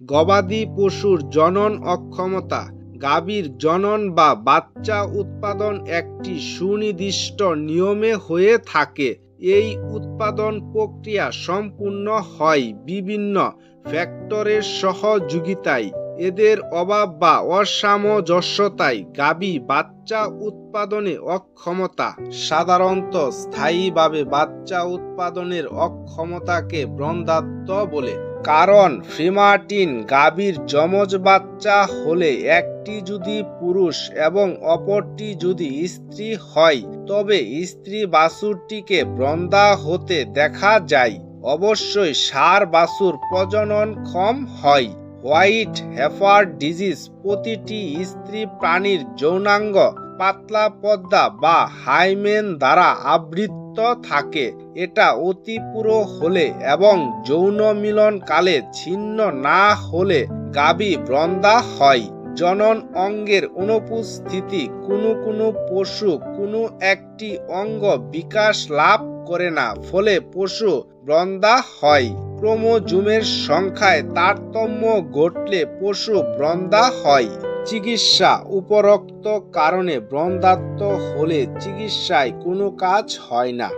গবাদি পশুর জনন অক্ষমতা, গাভীর জনন বা বাচ্চা উৎপাদন একটি সুনির্দিষ্ট নিয়মে হয়ে থাকে। এই উৎপাদন প্রক্রিয়া সম্পূর্ণ হয় বিভিন্ন ফ্যাক্টরের সহযোগিতায়। এদের অভাব বা অসামঞ্জস্যতায় গাভী বাচ্চা উৎপাদনে অক্ষমতা। সাধারণত স্থায়ীভাবে বাচ্চা উৎপাদনের অক্ষমতাকে ব্রন্দাত্ম বলে। কারণ ফ্রিমার্টিন গাভীর যমজ বাচ্চা হলে একটি যদি পুরুষ এবং অপরটি যদি স্ত্রী হয়, তবে স্ত্রী বাছুরটিকে ব্রন্দা হতে দেখা যায়। অবশ্যই সার বাছুর প্রজনন ক্ষম হয়। হোয়াইট হেফার ডিজিজ প্রতিটি স্ত্রী প্রাণীর যৌনাঙ্গ, পাতলা পদ্মা বা হাইমেন দ্বারা আবৃত থাকে। এটা অতি পুরো হলে এবং যৌন মিলনকালে ছিন্ন না হলে গাভী ব্রন্দা হয়। জনন অঙ্গের অনুপস্থিতি, কোনো কোনো পশু, কোনো একটি অঙ্গ বিকাশ লাভ করে না, ফলে পশু ব্রন্দা হয়। ক্রোমোজুমের সংখ্যায় তারতম্য ঘটলে পশু ব্রন্দা হয়। চিকিৎসা উপরোক্ত কারণে ব্রন্দাত্ম হলে চিকিৎসায় কোনো কাজ হয় না।